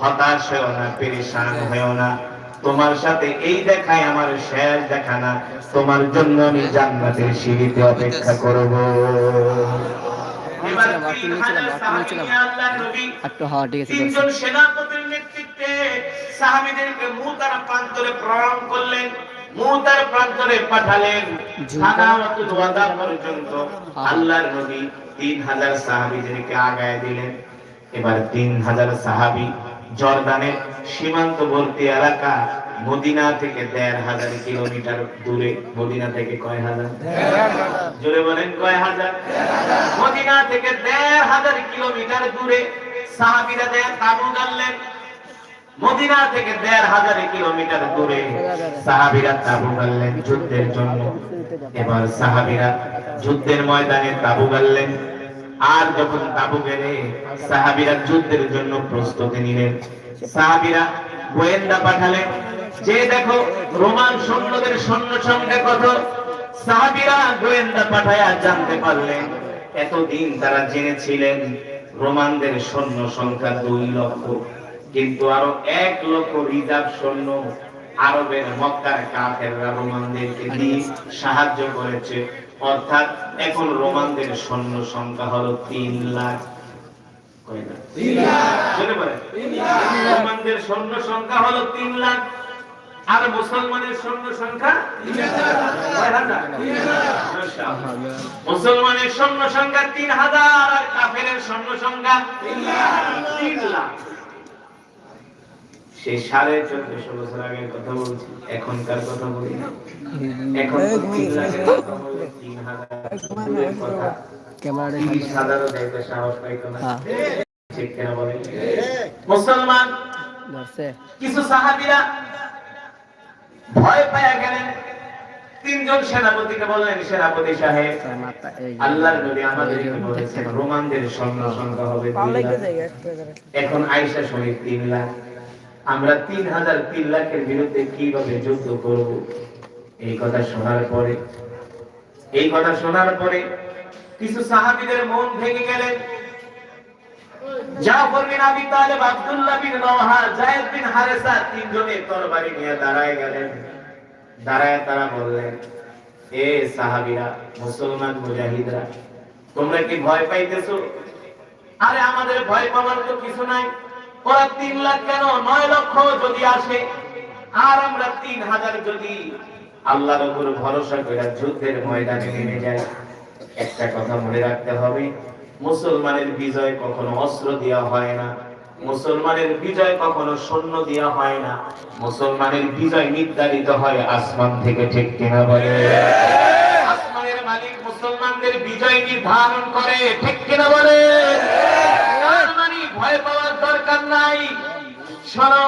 হতাশ হয়েও না পেরেশান হয়েও না। তোমার সাথে এই দেখাই আমার শেষ দেখা না। তোমার জন্য আমি জান্নাতের সিঁড়িতে অপেক্ষা করব। এবার তিন হাজার সাহাবী নিয়ে আল্লাহর নবী একটু হওয়া ঠিক আছে তিনজন সেনাপতির নেতৃত্বে সাহাবীদেরকে মুতার প্রান্তরে প্রেরণ করলেন। মুতার প্রান্তরে পাঠালেন সাদামাতুল ওয়াদা পর্যন্ত। আল্লাহর নবী তিন হাজার সাহাবীদেরকে আগায় দিলেন। এবার তিন হাজার সাহাবী জর্দানের সীমান্তবর্তী এলাকা মদিনা থেকে দেড় হাজার কিলোমিটার দূরে। মদিনা থেকে কয় হাজার? জোরে বলেন, কয় হাজার? মদিনা থেকে দেড় হাজার কিলোমিটার দূরে। সাহাবিরা দেড় তাবু গাড়লেন মদিনা থেকে দেড় হাজার কিলোমিটার দূরে সাহাবিরা তাবু গাড়লেন যুদ্ধের জন্য। এবার সাহাবিরা যুদ্ধের ময়দানে তাবু গাড়লেন আর যখন তাবু গেলে সাহাবিরা যুদ্ধের জন্য প্রস্তুতি নিলেন। সাহাবিরা গোয়েন্দা পাঠালেন, যে দেখো রোমান সৈন্যদের সৈন্য সংখ্যা কত? সাহাবিরা গোয়েন্দা পাঠায়া জানতে পারলেন, এতদিন তারা জেনেছিলেন রোমানদের সৈন্য সংখ্যা দুই লক্ষ। কিন্তু আরও এক লক্ষ রিজার্ভ সৈন্য আরবের মক্কার কাফেররা রোমানদেরকে দিয়ে সাহায্য করেছে। অর্থাৎ এখন রোমানদের সৈন্য সংখ্যা হলো তিন লাখ। রোমানদের সৈন্য সংখ্যা হলো তিন লাখ। আর মুসলমানের সৈন্য সংখ্যা। মুসলমানের সৈন্য সংখ্যা তিন হাজার আর কাফেরের সৈন্য সংখ্যা তিন লাখ। সেই সাড়ে চোদ্দশো বছর আগের কথা বলছি এখনকার কথা বলি এখন তিন লাখের কথা বলে তিন হাজার কথা। তিরিশ হাজারও দেখতে সাহস পাইতো না। হ্যাঁ। ঠিক কেন বলেন মুসলমান কিছু সাহাবীরা ভয় পেয়ে গেলেন। তিনজন সেনাপতিকে বললেন সেনাপতি সাহেব আল্লাহর নবী আমাদেরকে বলেছেন রোমানদের সৈন্য সংখ্যা হবে এখন আয়েশা শহীদ তিন লাখ। আমরা তিন হাজার তিন লাখের বিরুদ্ধে কীভাবে যুদ্ধ করব? এই কথা শোনার পরে, এই কথা শোনার পরে কিছু সাহাবীদের মন ভেঙে গেলেন। নিয়ে দাঁড়ায় গেলেন। দাঁড়ায় তারা বললেন, এ সাহাবীরা, মুসলমান তোমরা কি ভয় পাইতেছো? আরে, আমাদের ভয় পাওয়ার তো কিছু নাই। ওরা তিন লাখ কেন? নয় লক্ষ যদি আসে, আর আমরা তিন হাজার যদি আল্লাহর উপর ভরসা করে যুদ্ধের ময়দানে নেমে যাই। একটা কথা মনে রাখতে হবে, মুসলমানের বিজয় কখনো অস্ত্র দেওয়া হয় না, মুসলমানের বিজয় কখনো সৈন্য দেওয়া হয় না, মুসলমানের বিজয় নির্ধারিত হয় আসমান থেকে, ঠিক কিনা বলে? আসমানের মালিক মুসলমানদের বিজয় নির্ধারণ করে, ঠিক কিনা বলে তার মানে ভয় পাওয়ার দরকার নাই। শোনো,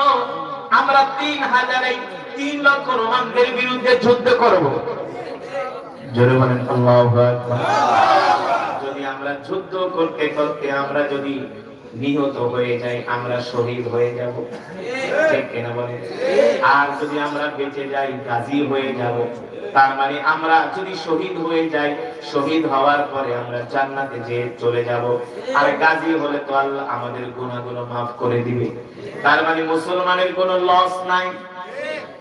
আমরা তিন হাজারে তিন লক্ষ রোমানদের বিরুদ্ধে যুদ্ধ করব। জোরে বলেন, আল্লাহ যদি আমরা যুদ্ধ করতে করতে আমরা যদি নিহত হয়ে যাই, আমরা শহীদ হয়ে যাব। ঠিক কিনা বলেন আর যদি আমরা বেঁচে যাই, গাজী হয়ে যাব। তার মানে আমরা যদি শহীদ হয়ে যাই, শহীদ হওয়ার পরে আমরা জান্নাতে যে চলে যাব। আর গাজী হলে তো আল্লাহ আমাদের গুনাহগুলো মাফ করে দিবে। তার মানে মুসলমানের কোনো লস নাই।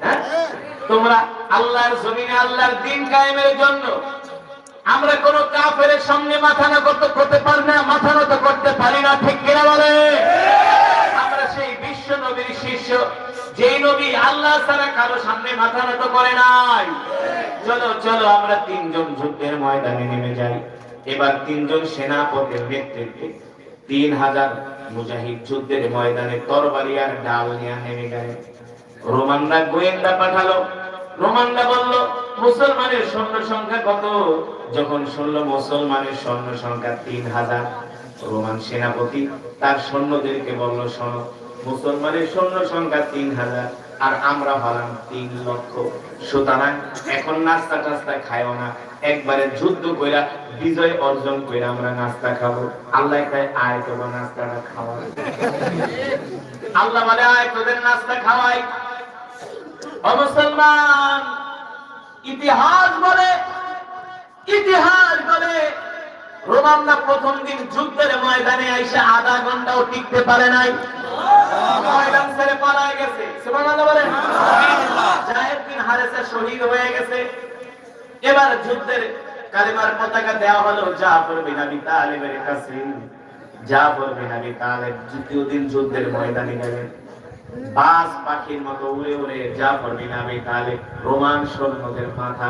হ্যাঁ? তোমরা আল্লাহর জমিনে আল্লাহর দিন কায়েমের জন্য আমরা কোন কাফের সামনে মাথা না করতে করতে পারি না, মাথা নত করতে পারি না, ঠিক কিনা বলে? আমরা সেই বিশ্ব নবীর শিষ্য, যেই নবী আল্লাহ ছাড়া কারও সামনে মাথা নত করে নাই। চলো চলো, আমরা তিনজন যুদ্ধের ময়দানে নেমে যাই। এবার তিনজন সেনাপতির নেতৃত্বে তিন হাজার মুজাহিদ যুদ্ধের ময়দানে তরবারি আর ডাল নিয়ে নেমে গেলেন রোমানরা গোয়েন্দা পাঠালো। রোমানরা বলল, মুসলমানের সৈন্য সংখ্যা কত? যখন শুনলো, মুসলমানের সৈন্য সংখ্যা তিন হাজার। রোমান সেনাপতি তার সৈন্যদেরকে বলল, শোনো, মুসলমানের সৈন্য সংখ্যা তিন হাজার, আর আমরা হলাম তিন লক্ষ। সুতরাং এখন নাস্তা টাস্তা খায়ও না। একবারে যুদ্ধ কইরা বিজয় অর্জন কইরা আমরা নাস্তা খাব। আল্লাহ তাই আয় তোমার নাস্তাটা খাওয়া। আল্লাহ বলে, আয়, তোদের নাস্তা খাওয়াই। মুসলমান ইতিহাস বলে ইতিহাস বলে, রোমানরা প্রথম দিন যুদ্ধের ময়দানে এসে আধা ঘন্টাও টিকতে পারে নাই। কয় পালায় গেছে। সুবহানাল্লাহ শহীদ হয়ে গেছে। এবার যুদ্ধের কালিমার পতাকা দেওয়া হলো, জাফর বিন আবি তালেবের কাছে। জাফর বিন আবি দ্বিতীয় দিন যুদ্ধের ময়দানে গেলেন। বাস পাখির মতো উড়ে উড়ে জাফর বিন আবি তালেব রোমান সৈন্যদের মাথা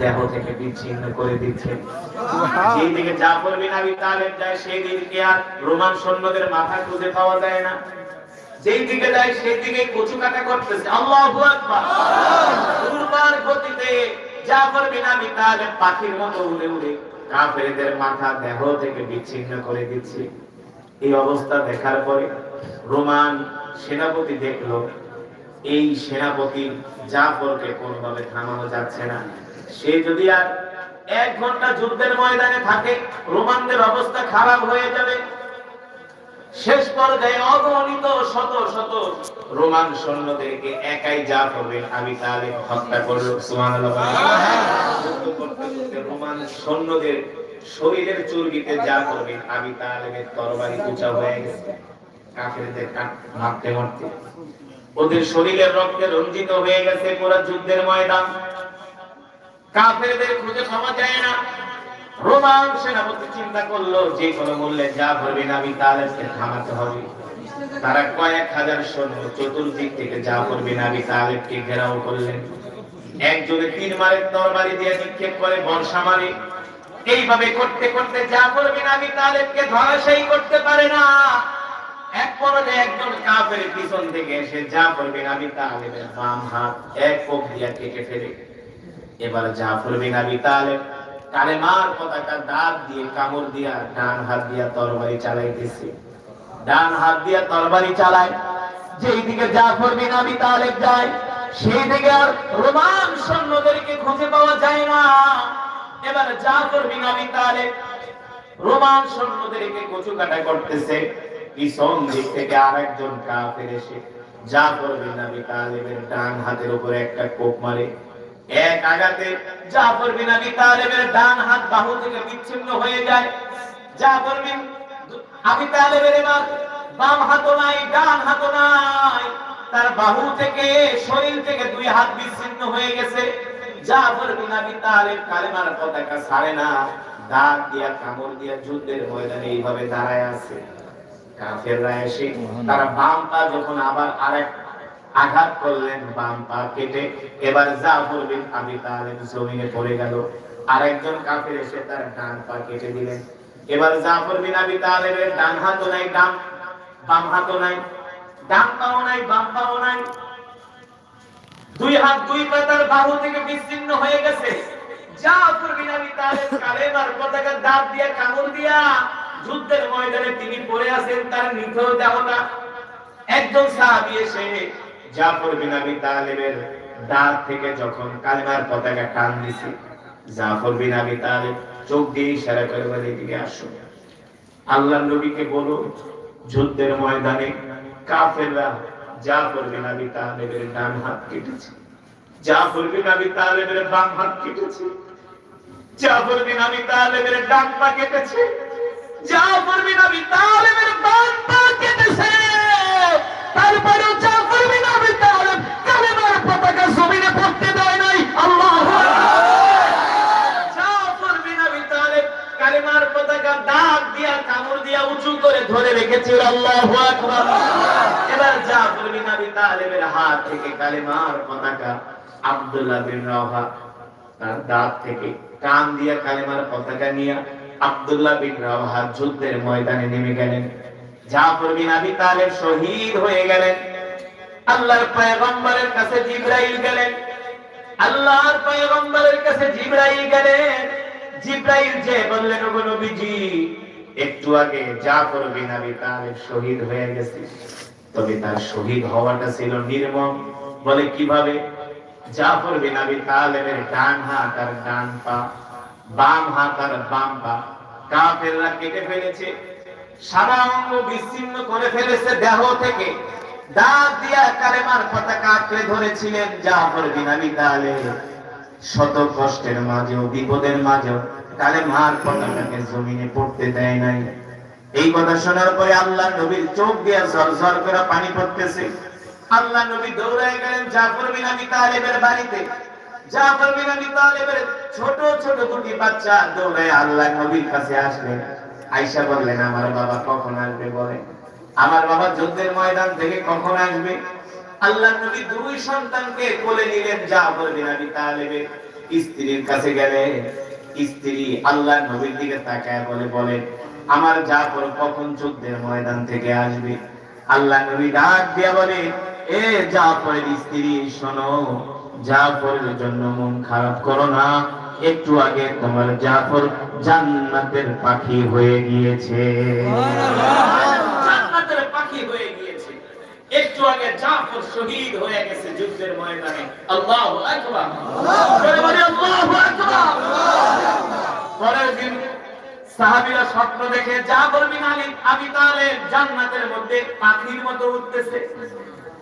দেহ থেকে বিচ্ছিন্ন করে দিচ্ছে। যেই দিকে জাফর বিন আবি তালেব যায় সেই দিকে আর রোমান সৈন্যদের মাথা খুঁজে পাওয়া যায় না। যেই দিকে যায় সেই দিকে কচু কাটা করতেছে। আল্লাহু দুর্বার গতিতে জাফর বিন আবি তালেব পাখির মতো উড়ে উড়ে কাফেরদের মাথা দেহ থেকে বিচ্ছিন্ন করে দিচ্ছে। এই অবস্থা দেখার পরে রোমান সেনাপতি দেখল, এই সেনাপতি জাফরকে কোনোভাবে থামানো যাচ্ছে না। সে যদি আর এক ঘণ্টা যুদ্ধের ময়দানে থাকে, রোমানদের অবস্থা খারাপ হয়ে যাবে। শেষ পর্যায়ে অগণিত শত শত রোমান সৈন্যদেরকে একাই যা করবেন আমি তাহলে হত্যা করল করতে রোমান সৈন্যদের শরীরের চর্বিতে যা করবেন আমি তাহলে তরবারি উঁচা হয়ে গেছে। ওদের শরীরের রক্তে রঞ্জিত হয়ে গেছে পুরো যুদ্ধের ময়দান। কাফেরদের খুঁজে পাওয়া যায় না। রোমান সেনাপতি চিন্তা করল, যে কোনো মূল্যে যা আমি তাদেরকে থামাতে হবে। তারা কয়েক হাজার সৈন্য চতুর্দিক থেকে যা করবে না আমি তালেবকে ঘেরাও করলেন। একজনে তিন মারের তরবারি দিয়ে নিক্ষেপ করে, বর্ষা মারে। এইভাবে করতে করতে যা করবে না আমি তালেবকে ধরাশায়ী করতে পারে না। যা আমি তরবারি চালায়। যেই দিকে জাফর বিন আবি তালেব যায়। সেই দিকে আর রোমান সৈন্যদেরকে খুঁজে পাওয়া যায় না। এবার জাফর বিন আবি তালেব রোমান সৈন্যদেরকে কচু কাটা করতেছে। পিছন দিক থেকে আরেকজন কাফের এসে জাফর বিন আবি তালেবের ডান হাতের উপরে একটা কোপ মারে। এক আঘাতে জাফর বিন আবি তালেবের ডান হাত বাহু থেকে বিচ্ছিন্ন হয়ে যায়। জাফর বিন আবি তালেবের এবার বাম হাতও নাই, ডান হাতও নাই। তার বাহু থেকে, শরীর থেকে দুই হাত বিচ্ছিন্ন হয়ে গেছে। জাফর বিন আবি তালেব কালেমার পতাকা ছাড়ে না। দাঁত দিয়া, কামড় দিয়া যুদ্ধের ময়দানে এইভাবে দাঁড়ায় আছে। কাফেররা এসে তারা বাম পা যখন আবার আরেক আঘাত করলেন বাম পা কেটে এবার জাফর বিন আবি তালেব জমিনে পড়ে গেল। আরেকজন কাফের এসে তার ডান পা কেটে দিলেন। এবার জাফর বিন আবি তালেবের ডান হাতও নাই ডান বাম হাতও নাই ডান পাও নাই বাম পাও নাই। দুই হাত দুই পা তার বাহু থেকে বিচ্ছিন্ন হয়ে গেছে। জাফর বিন আবি তালেব কালেমার পতাকা দাঁত দিয়া কামড় দিয়া যুদ্ধের ময়দানে তিনি পড়ে আছেন, তার নিথর দেহটা। একজন সাহাবী এসে জাফর বিন আবি তালেবের দাঁত থেকে যখন কালেমার পতাকা টান দিছে, জাফর বিন আবি তালেব চোখ দিয়ে ইশারা করে বলে, এদিকে আসো। আল্লাহর নবীকে বলো, যুদ্ধের ময়দানে কাফেররা জাফর বিন আবি তালেবের ডান হাত কেটেছে। জাফর বিন আবি তালেবের বাম হাত কেটেছে। জাফর বিন আবি তালেবের ডান পা কেটেছে। উঁচু করে ধরে রেখেছিল। তালেবের হাত থেকে কালেমার পতাকা আব্দুল্লাহ বিন রাওহা তার দাঁত থেকে কান দিয়া কালেমার পতাকা নিয়ে আব্দুল্লাহ বিন রাওহা যুদ্ধের ময়দানে নেমে গেলেন। জাফর বিন আবি তালেব শহীদ হয়ে গেলেন। আল্লাহর পয়গম্বরের কাছে জিবরাইল গেলেন। আল্লাহর পয়গম্বরের কাছে জিবরাইল গেলেন। জিবরাইল যে বললেন, ওগো নবীজি, একটু আগে জাফর বিন আবি তালেব শহীদ হয়ে গেছে। তবে তার শহীদ হওয়াটা ছিল নির্মম। বলে কীভাবে? জাফর বিন আবি তালেবের ডান হাত আর ডান পা বাম হাত আর বাম পা। কাফেররা কেটে ফেলেছে। সারা অঙ্গ বিচ্ছিন্ন করে ফেলেছে দেহ থেকে। দাঁত দিয়া কালেমার পতাকা আঁকড়ে ধরেছিলেন জাফর বিন আবি তালেব। শত কষ্টের মাঝেও, বিপদের মাঝেও কালেমার পতাকাকে জমিনে পড়তে দেয় নাই। এই কথা শোনার পরে আল্লাহ নবীর চোখ দিয়ে ঝরঝর করে পানি পড়তেছে। আল্লাহ নবী দৌড়ায় গেলেন জাফর বিন আবি তালেবের বাড়িতে। জাফর বিন আবি তালেবের ছোট ছোট দুটি বাচ্চা আল্লাহ নবীর কাছে বললেন, আমার বাবা কখন আসবে বলেন আমার বাবা যুদ্ধের ময়দান থেকে কখন আসবে? আল্লাহ নবী দুই সন্তানকে কোলে নিলেন জাফর বিন আবি তালেবের। স্ত্রীর কাছে গেলেন। স্ত্রী আল্লাহ নবীর দিকে তাকায় বলে, বলেন, আমার জাফর কখন যুদ্ধের ময়দান থেকে আসবে? আল্লাহ নবী ডাক দিয়া বলে এ জাফরের স্ত্রী, শোনো জাফরের জন্য মন খারাপ করো না। একটু আগে তোমার জাফর জান্নাতের পাখি হয়ে গিয়েছে। জান্নাতের জান্নাতের মধ্যে পাখির মতো উঠতেছে।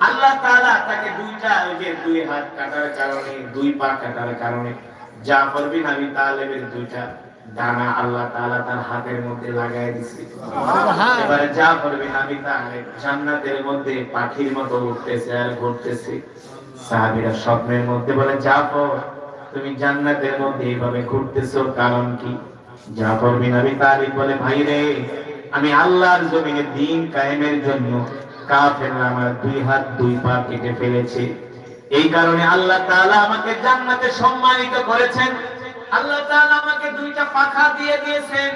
আল্লাহ তাআলা তাকে দুইটা ওই যে দুই হাত কাটার কারণে দুই পা কাটার কারণে জাফর বিন আবি তালেবের দুইটা ডানা আল্লাহ তাআলা তার হাতের মধ্যে লাগাই দিছে। এবারে জাফর বিন আবি তালেব জান্নাতের মধ্যে পাখির মতো উঠতেছে আর ঘুরতেছে। সাহাবীরা স্বপ্নের মধ্যে বলে জাফর তুমি জান্নাতের মধ্যে এইভাবে ঘুরতেছো কারণ কি? জাফর বিন আবি তালিব বলে ভাই রে আমি আল্লাহর জমিনে দিন কায়েমের জন্য কাফেররা আমার দুই হাত, দুই পা কেটে ফেলেছে। এই কারণে আল্লাহ তাআলা আমাকে জান্নাতে সম্মানিত করেছেন। আল্লাহ তাআলা আমাকে দুইটা পাখা দিয়ে দিয়েছেন।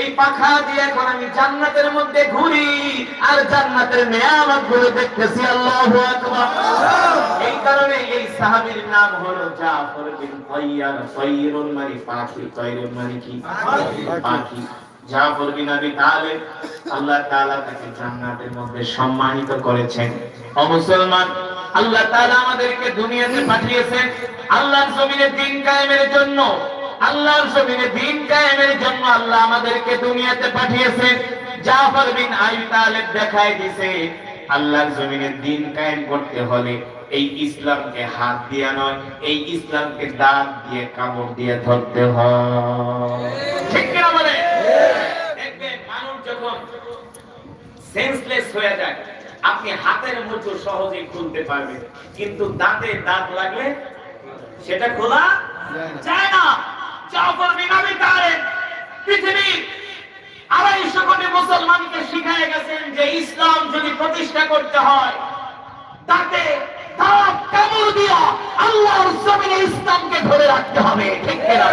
এই পাখা দিয়ে এখন আমি জান্নাতের মধ্যে ঘুরি আর জান্নাতের নিয়ামতগুলো দেখতেছি। আল্লাহু আকবার। এই কারণে এই সাহাবীর নাম হলো জাফর বিন তাইয়ার তাইরুন মানে পাখি তাইরুন মানে কি? পাখি। জাফর বিন আবি তালেব আল্লাহ তাআলা তাকে জান্নাতের মধ্যে সম্মানিত করেছেন। ও মুসলমান, আল্লাহ তাআলা আমাদেরকে দুনিয়াতে পাঠিয়েছেন আল্লাহর জমিনে কায়েমের জন্য। আল্লাহর জমিনে কায়েমের জন্য আল্লাহ আমাদেরকে দুনিয়াতে পাঠিয়েছেন। জাফর বিন আবি তালেব দেখায় আল্লাহর জমিনে কায়েম করতে হলে এই ইসলামকে হাত দিয়ে নয়, এই ইসলামকে দাঁত দিয়ে কামড় দিয়ে ধরতে হয়। দেখবেন মানুষ যখন সেন্সলেস হয়ে যায় আপনি হাতের মুঠো সহজে খুলতে পারবেন। কিন্তু দাঁতে দাঁত লাগলে সেটা খোলা যায় না। জাফর বিন আবি তালেব পৃথিবীর আড়াইশো কোটি মুসলমানকে শিখায় গেছেন যে ইসলাম যদি প্রতিষ্ঠা করতে হয় তাতে তারা কামড় দিয়া আল্লাহর জমিনে ইসলামকে ধরে রাখতে হবে। ঠিক কিনা?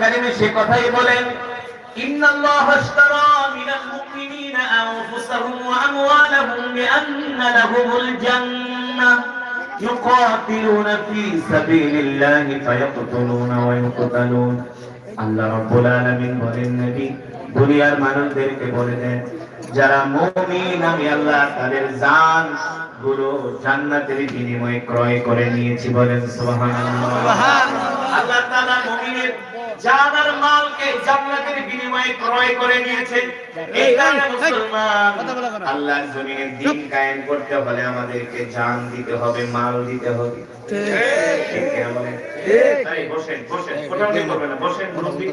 কারীমে সে কথাই বলেন ইন্নাল্লাহ আশতারা মিনাল মুমিনিনা আনফুসাহুম ওয়া আমওয়ালাহুম বিআন্না يقاتلون في سبيل الله فيقتلون ويقتلون আল্লাহ রাব্বুল আলামিন বলেন নবী দুনিয়ার মানুষদেরকে বলে দেন যারা মুমিন আমি আল্লাহ তাদের জান গুলো জান্নাতের বিনিময়ে ক্রয় করে নিয়েছি বলেন সুবহানাল্লাহ আল্লাহ তাআলা মুমিনের আর মালকে জান্নাতের বিনিময়ে ক্রয় করে নিয়েছেন এই কারণে মুসলমান আল্লাহর জমিনে দিন কায়েম করতে হলে আমাদেরকে জান দিতে হবে মাল দিতে হবে। ঠিক। বসেন বসেন করবেন না বসেন মুরব্বি।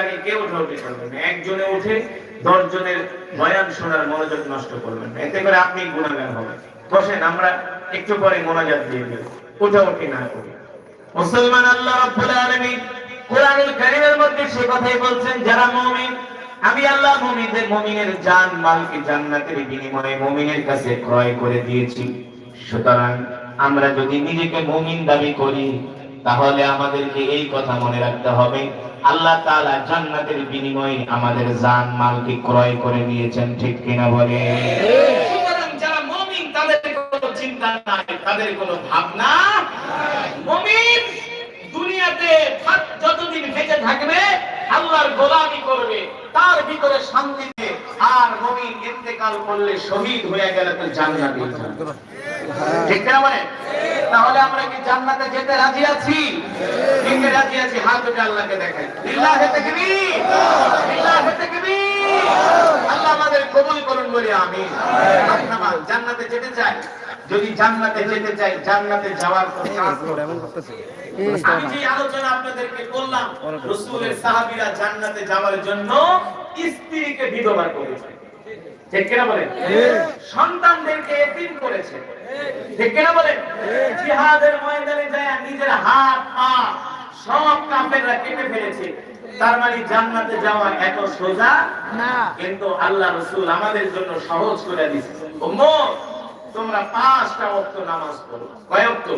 আগে কেউ উঠাউঠি করবেন? একজনে উঠে দশ জনের বয়ান শোনার মনোযোগ নষ্ট করবেন এতে করে আপনি গুণাগান হবেন। বসেন আমরা একটু পরে মনোযোগ দিয়ে দেব। উঠাউঠি না করি মুসলমান আল্লাহ রাব্বুল আলামিন কোরআনুল কারীমের মধ্যে সে কথাই বলছেন, যারা মুমিন, আমি আল্লাহ মুমিনদের মুমিনের জান, মালকে জান্নাতের বিনিময়ে মুমিনের কাছে ক্রয় করে দিয়েছি। সুতরাং আমরা যদি নিজেকে মুমিন দাবি করি, তাহলে আমাদেরকে এই কথা মনে রাখতে হবে, আল্লাহ তাআলা জান্নাতের বিনিময়ে আমাদের জান, মালকে ক্রয় করে নিয়েছেন ঠিক কিনা বলে কোনো চিন্তা নাই তাদের কোনো ভাবনা মুমিন দুনিয়াতে যতদিন বেঁচে থাকবে আল্লাহর গোলামি করবে তার ভিতরে শান্তিতে আর মুমিন ইন্তেকাল করলে শহীদ হয়ে গেলে তো জান্নাতে। ঠিক না মানে তাহলে আমরা কি জান্নাতে যেতে রাজি আছি? কে রাজি আছি? হাত উঠে আল্লাহকে দেখাই। লিল্লাহে তাকবীর। লিল্লাহে তাকবীর। আল্লাহ আমাদের কবুল করুন বলি নামা, জান্নাতে যেতে চাই। যদি জান্নাতে যেতে চাই জান্নাতে যাওয়ার কোনো কাজ আমি যে আলোচনা আপনাদেরকে করলাম রসুলের সাহাবীরা জান্নাতে যাওয়ার জন্য স্ত্রীকে বিধবা করেছে। ঠিক কিনা বলেন? সন্তানদেরকে এতিম করেছে। ঠিক। কিনা বলেন? জিহাদের ময়দানে যায় নিজের হাত পা সব কাফেররা কেটে ফেলেছে। তার মানে জান্নাতে যাওয়া এত সোজা না। কিন্তু আল্লাহ রসুল আমাদের জন্য সহজ করে দিচ্ছে উম্মত, তোমরা পাঁচটা ওয়াক্ত নামাজ পড়ো। কয় ওয়াক্ত?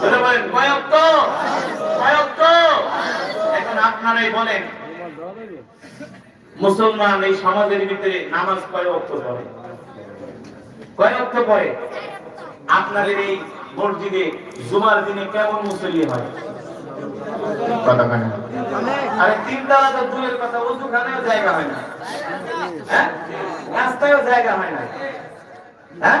জোরে বলেন, কয় ওয়াক্ত? কয় ওয়াক্ত? এখন আপনারাই বলেন, মুসলমান এই সমাজের ভিতরে নামাজ কয় ওয়াক্ত পড়ে? কয় ওয়াক্ত পড়ে? আপনাদের এই মসজিদে জুমার দিনে কেমন মুসল্লি হয়? কথা জায়গা হয় না। হ্যাঁ? জায়গা হয় না। হ্যাঁ?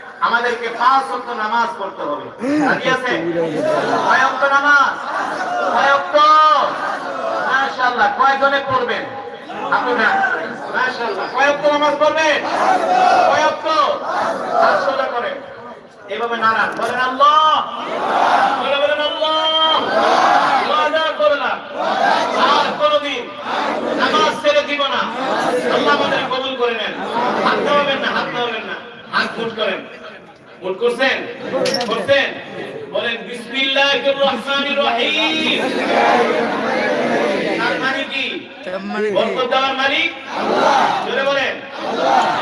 আমাদেরকে পাঁচ ওয়াক্ত নামাজ পড়তে হবে। রাজি নামাজ? কয়জনে পড়বেন? নামাজ এভাবে বলে আর নামাজ ছেড়ে দিব না আল্লাহ আমাদের কবুল করে নেন হাত নামাবেন না হাত নামাবেন না হাত মুট করেন মুট করছেন? করছেন? বলেন বিসমিল্লাহির রহমানির রহিম। তার মানে কি? বরকত দেওয়ার মালিক জোরে বলেন।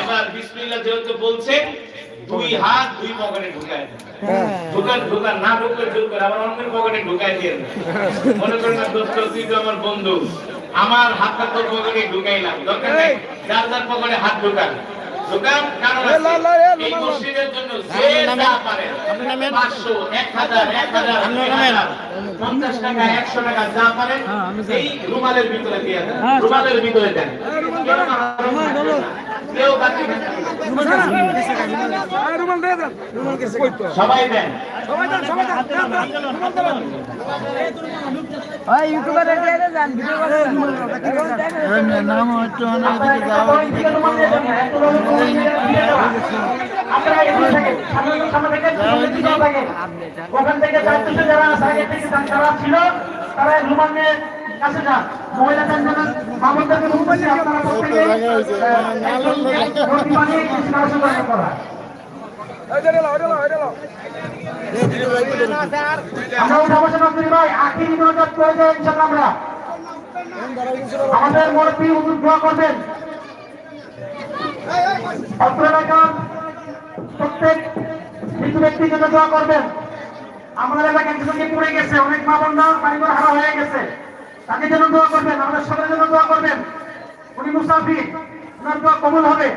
এবার বিসমিল্লাহ যেহেতু বলছেন দুই হাত দুই পকেটে ঢুকায় ঢুকান ঢুকান না ঢুকলে জোর করে আবার অন্যের পকেটে ঢুকায় দিয়ে মনে করেন না দোস্ত তুই তো আমার বন্ধু। আমার হাতটা তোর পকেটে ঢুকাইলাম দরকার নেই। যার যার পকেটে হাত ঢুকান। ঢুকান কারণ এই মসজিদের জন্য যে যা পারেন পাঁচশো এক হাজার এক হাজার, পঞ্চাশ টাকা একশো টাকা যা পারেন এই রুমালের ভিতরে দিয়ে দেন। রুমালের ভিতরে দেন। সবাই দেন করে নাম হচ্ছে অনেক যাওয়া আপনি যান ওখান থেকে যারা আগে থেকে যারা ছিল তারা রুমানের কাছে যান মহিলা যান মামুদাকে বলছি আপনারা প্রত্যেকে রুটি বানিয়ে কিছু কাজ করা আমরা উঠাবো সমাজী ভাই আখিরি নজর প্রয়োজন ইনশাল্লাহ আমরা। আমাদের মুরব্বী হুজুর দোয়া করবেন। অত্র এলাকার প্রত্যেক মৃত্যু ব্যক্তির জন্য দোয়া করবেন। আমাদের এলাকায় কিছু পড়ে গেছে অনেক মা বোনরা বাড়িঘর হারা হয়ে গেছে। তাকে জন্য দোয়া করবেন আমাদের সবার জন্য দোয়া করবেন। উনি মুসাফির ওনার দোয়া কবুল হবে।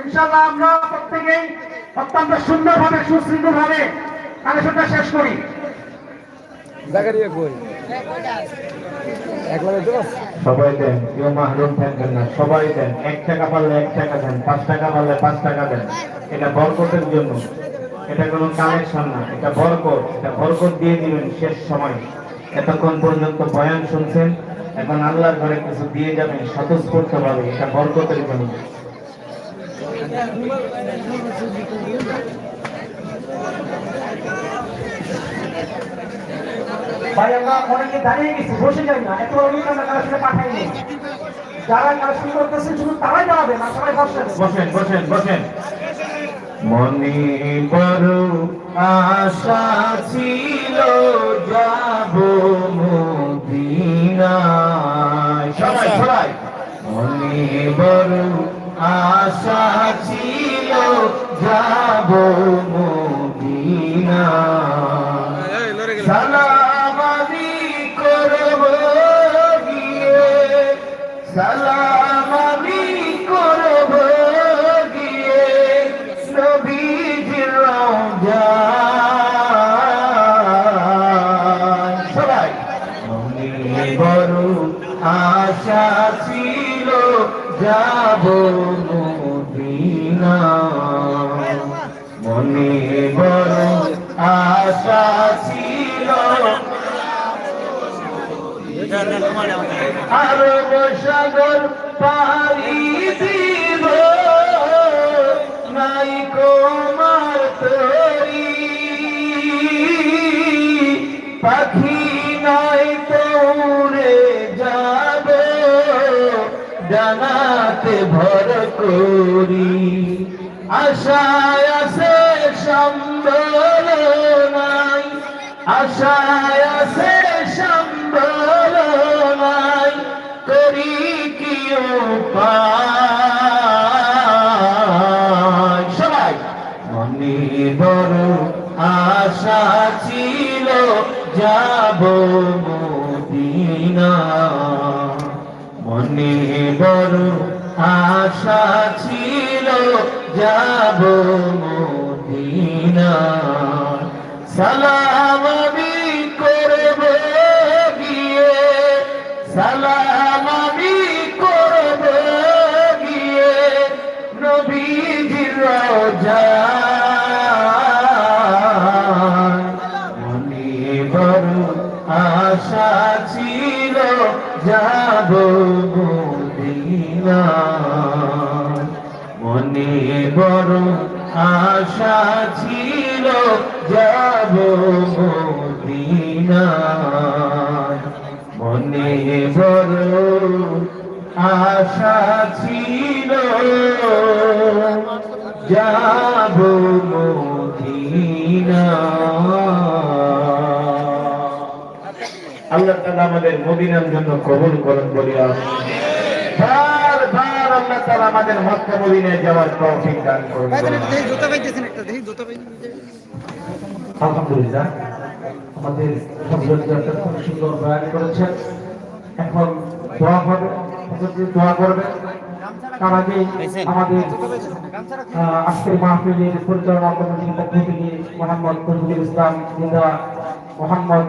ইনশাআল্লাহ আমরা প্রত্যেকেই অত্যন্ত সুন্দরভাবে সুশৃঙ্খলভাবে কালেকশনটা শেষ করি। সবাই দেন কেউ মাহরুম থাকবেন না। সবাই দেন এক টাকা পারলে এক টাকা দেন পাঁচ টাকা পারলে পাঁচ টাকা দেন। এটা বরকতের জন্য। এটা কোনো কালেকশন না এটা বরকত। এটা বরকত দিয়ে দিবেন শেষ সময়। এতক্ষণ পর্যন্ত বয়ান শুনছেন, এখন আল্লাহর ঘরে কিছু দিয়ে যাবেন স্বতঃস্ফূর্ত ভাবে এটা বরকতের জন্য। যাই না যারা করতেছে, শুধু তারাই দাঁড়াবে না, সবাই বসেন বসেন বসেন বসেন। মনে বড় আশা ছিল যাব মদিনায়। সবাই সবাই। মনে বড় আশা ছিল যাব মদিনায়। জানাতে ভর করি। আশায় আছে সম্বল নাই। আশায় আশা ছিল যাব মদিনা সালাম আল্লাহ তাআলা আমাদের মদিনার জন্য কবুল করেন বলি বার বার আল্লাহ তাআলা আমাদের মক্কা মদিনায় যাওয়ার তৌফিক দান করুন। আলহামদুলিল্লাহ আমাদের হজরত খুব সুন্দর বয়ান করেছেন। এখন দোয়া হবে দোয়া করবেন তার আগে আমাদের আজকের মাহফিলের পরিচালনা কমিটির পক্ষ থেকে মোহাম্মদ ইসলাম মোহাম্মদ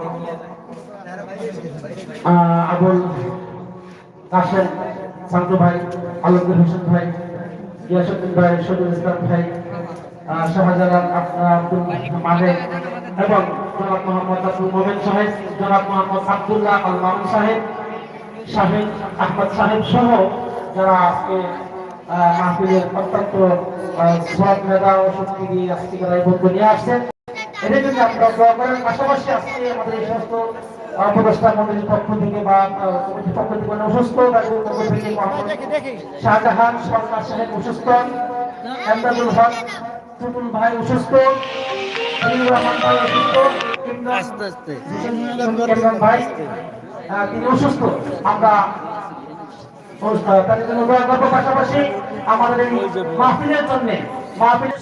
আবুল কাশেম সান্টু ভাই, আলমগীর হোসেন ভাই, ইয়াসুদ্দিন ভাই শহীদুল ইসলাম ভাই শাহজালাল আব- আব্দুল মালেক এবং জনাব মোহাম্মদ আব্দুল মোমেন সাহেব, জনাব মোহাম্মদ আব্দুল্লাহ আল মামুন সাহেব, শাহিন আহমদ সাহেব সহ যারা আজকে মাহফিলের অত্যন্ত সব মেধা ও শক্তি দিয়ে আজকে যারা এই বন্ধু নিয়ে আসছেন। এদের জন্য আপনারা দোয়া করেন। পাশাপাশি আজকে আমাদের এই সমস্ত উপদেষ্টা মন্ডলীর পক্ষ থেকে বা কমিটির পক্ষ থেকে অসুস্থ পক্ষ থেকে শাহজাহান সরকার সাহেব অসুস্থ এমদাদুল হক টুটুল ভাই অসুস্থ রহমান ভাই অসুস্থ তিনি অসুস্থ। আমরা অসুস্থ, তাদের জন্য দোয়া করব পাশাপাশি আমাদের এই মাহফিলের জন্য। মাহফিলের